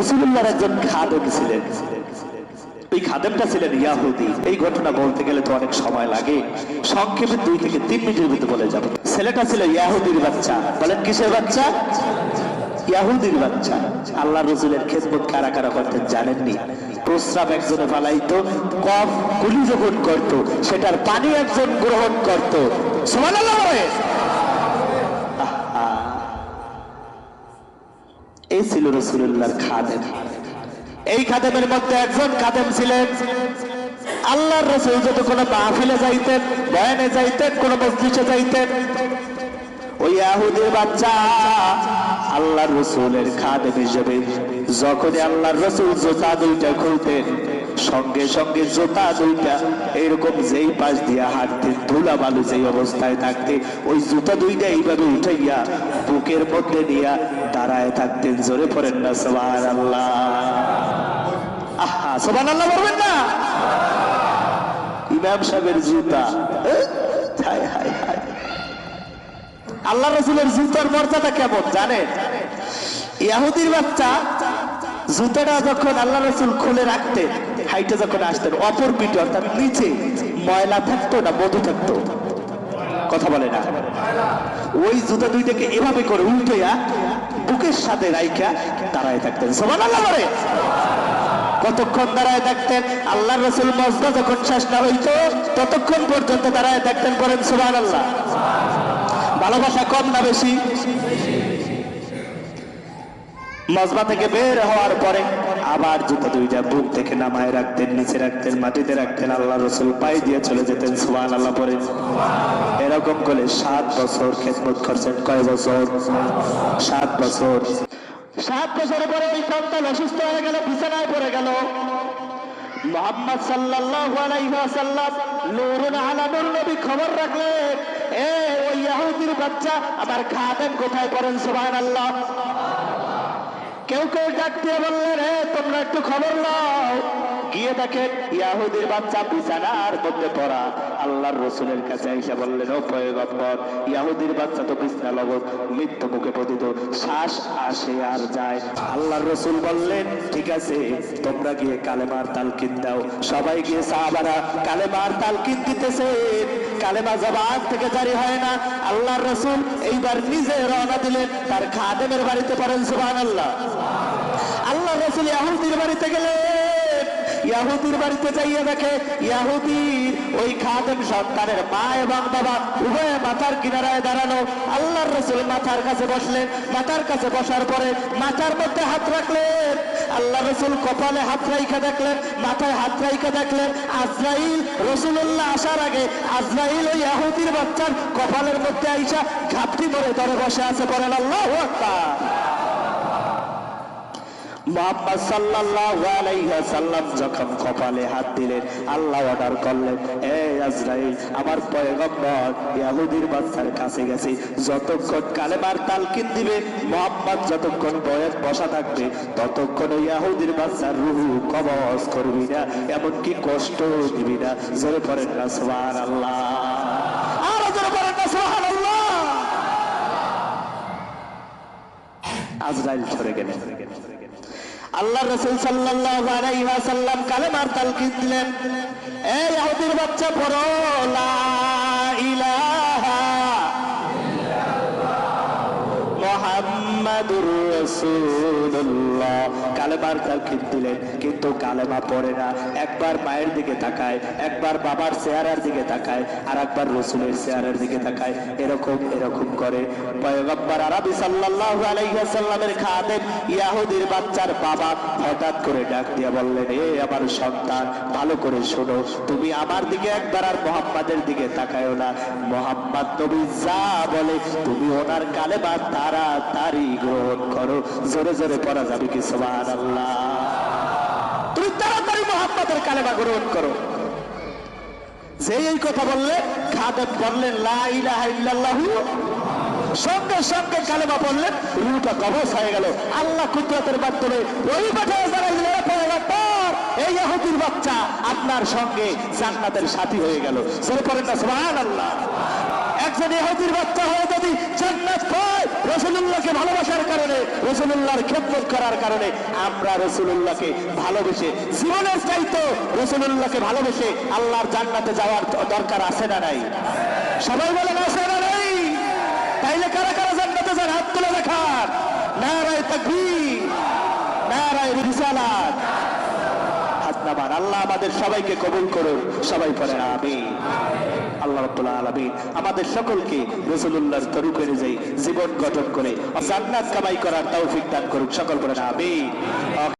একজন খাদেম ছিলেন। এই খাদেমটা ছিলেন ইয়াহুদি। এই ঘটনা বলতে গেলে তো অনেক সময় লাগে। সংক্ষেপে দুই থেকে তিন মিনিটের ভিতরে বলে ছেলেটা ছিল ইয়াহুদির বাচ্চা। বলেন, কিসের বাচ্চা? ইয়াহুদির বাচ্চা। আল্লাহ রসুলের খেদমত কারা কারা করতেন জানেননি? প্রস্রাব একজনে ফালাইতো, কফ, গুলি যখন করত, সেটার পানি একজন গ্রহণ করত। সুবহানাল্লাহ বলে। ছিল রসুল্লাহর খাদেম। এই খাদেমের মধ্যে একজন খাদেম ছিলেন। আল্লাহর রসুল যদি কোনো মাহফিলে যাইতেন বয়ানে যাইতেন, কোন মসজিদে যাইতেন আল্লাহর রসুলের খাদেম হিসেবে, যখনই আল্লাহর রসুল জোতা দুইটা খুলতেন সঙ্গে সঙ্গে জোতা দুইটা, এরকম যেই পাশ দিয়া হাঁটতেন ধুলা বালু যেই অবস্থায় থাকতে, ওই জুতা দুইটা এইভাবে উঠাইয়া বুকের মধ্যে নিয়া দাঁড়ায় থাকতেন। জোরে পড়েন না সবার আল্লাহ আহা সবার আল্লাহ বলবেন না? ইমাম সাহেবের জুতা। আল্লাহ রসুলের জুতার মর্যাদা কেমন জানেন? ইয়াহুদির বাচ্চা জুতাটা যখন আল্লাহ রসুল খুলে রাখতেন হাইটে যখন আসতেন, অপর পিঠে, অর্থাৎ নিচে, ময়লা থাকতো না, মধু থাকতো? কথা বলে না। ওই জুতা দুইটাকে এভাবে করে উল্টেয়া বুকের সাথে রাইখা দাঁড়ায় থাকতেন। সমান আল্লাহ করে কতক্ষণ দাঁড়ায় থাকতেন? আল্লাহ রসুল মজদা যখন শেষ না হইতো, ততক্ষণ পর্যন্ত দাঁড়ায় থাকতেন করেন সুবাহ আল্লাহ ভালোবাসা কম না বেশি? মজবা থেকে বের হওয়ার পরে আবার জুতো দুইটা বুক থেকে নামায় রাখতেন, নিচে রাখতেন, মাটিতে রাখতেন। আল্লাহ রসুল পাই দিয়ে চলে যেতেন সুবান আল্লাহ পরে। এরকম করে সাত বছর খেদমত করছেন। কয় বছর? সাত বছর। সাত বছরের পরে ওই সন্তান অসুস্থ হয়ে গেল, বিছানায় পড়ে গেল। মোহাম্মদ সাল্লাল্লাহু আলাইহি ওয়াসাল্লাম নূরুন আলা নবী খবর রাখলেন, এ ওই ইহুদির বাচ্চা, আমার খাদেম কোথায় পড়েন? সুবহানাল্লাহ। কেউ কেউ ডাক দিয়ে বললেন হে তোমরা একটু খবর নাও। গিয়ে দেখেন ইয়াহুদির বাচ্চা বিছানার মধ্যে পড়া আল্লাহর রসুলের কাছে এসে বললেন ও পয়গম্বর, ইয়াহুদির বাচ্চা তো বিছনা লগত মৃত্যু মুখে পতিত, শ্বাস আসে আর যায়। আল্লাহর রসুল বললেন, ঠিক আছে, তোমরা গিয়ে কালেমার তালকিন দাও। সবাই গিয়ে সাহাবারা কালেমার তালকিন দিতেছে। কালেমা জবান থেকে জারি হয় না। আল্লাহর রসুল এইবার নিজে রওনা দিলেন, তার খাদেমের বাড়িতে পড়েন সুবহান আল্লাহ আল্লাহ রসুল ইয়াহুদির বাড়িতে ইয়াহুদির বাড়িতে দেখে ওই খাদেম সন্তানের মা এবং বাবা উভয়ে মাথার কিনারায় আল্লাহর রসুল মাথার কাছে বসলেন। মাথার কাছে বসার পরে মাথার মধ্যে হাত রাখলেন। আল্লাহ রসুল কপালে হাত রাইখা দেখলেন, মাথায় হাত রাইখা দেখলেন। আজরাইল রসুল্লাহ আসার আগে আজরাইল ওই ইয়াহুদির বাচ্চার কপালের মধ্যে আইসা ঘাপটি মরে ধরে বসে আছে বলেন, আল্লাহ আকবার। মোহাম্মদ সাল্লাল্লাহু আলাইহি ওয়াসাল্লাম যখন কপালে হাত দিলেন, আল্লাহ অর্ডার করলেন, এ আজরাইল, আমার পয়গম্বর ইহুদির বাচ্চার কাছে গেছে, যতক্ষণ কালেমার তালকিন দিবে, মোহাম্মদ যতক্ষণ বয়স বসা থাকবে, ততক্ষণ ওই ইহুদির বাচ্চার রুহু কবজ করবি না, এমনকি কষ্ট দিবি না। জোরে পড়েন না, সুবহানাল্লাহ। আরও জোরে পড়েন না, সুবহানাল্লাহ। আজরাইল সরে গেলেন। আল্লাহ রসুল সাল্লাহ আলাইহি ওয়াসাল্লাম কালেমার তালকিন দিলেন এই বাচ্চা পড়ো লা ইলাহা দিলেন, কিন্তু কালেমা পড়ে না। একবার মায়ের দিকে তাকায়, একবার বাবার দিকে তাকায় আর একবার রসুলের দিকে তাকায়। এরকম এরকম করে আরবি ইয়াহুদির বাচ্চার বাবা হঠাৎ করে ডাক দিয়ে বললেন, এ আমার সন্তান, ভালো করে শোনো। তুমি আমার দিকে একবার আর মোহাম্মদের দিকে তাকায়ও না। মোহাম্মদ নবী যা বলে, তুমি ওনার কালেমা তাড়াতাড়ি গ্রহণ করো। জোরে জোরে পড়া যাবে কি? সুবহানাল্লাহ। তুমি তাড়াতাড়ি মোহাম্মদের কালেমা গ্রহণ করো। যে এই কথা বললে, খাদেম বললেন, লা ইল্লাল্লাহু। সঙ্গে সঙ্গে কালেমা পড়লেন রুটা কবচ হয়ে গেল। আল্লাহ কুদরতের মাধ্যমে ওই পর এই ইহুদির বাচ্চা আপনার সঙ্গে জান্নাতের সাথী হয়ে গেল। সরে পড়েন না, সুবহানাল্লাহ। একজন ইহুদির বাচ্চা হয়ে যদি জান্নাত পায় ভালোবাসার কারণে খেদমত করার কারণে আমরা ভালোবেসে, জীবনের চাইতো রসুল্লাহকে ভালোবেসে আল্লাহর জান্নাতে যাওয়ার দরকার আছে না নাই? সবাই বলেন আছে না নাই? তাইলে কারা কারা জান্নাতে যান? হাত তুলে দেখান। নারায় তাকবীর নারায় রিসালাত হাত নামান আল্লাহ আমাদের সবাইকে কবুল করুন, সবাই পড়েন আমি আল্লাহ রাব্বুল আলামিন আমাদের সকলকে রাসূলুল্লাহর তরুক অনুযায়ী জীবন গঠন করে জান্নাত কামাই করার তৌফিক দান করুন, সকল পড়েন আমি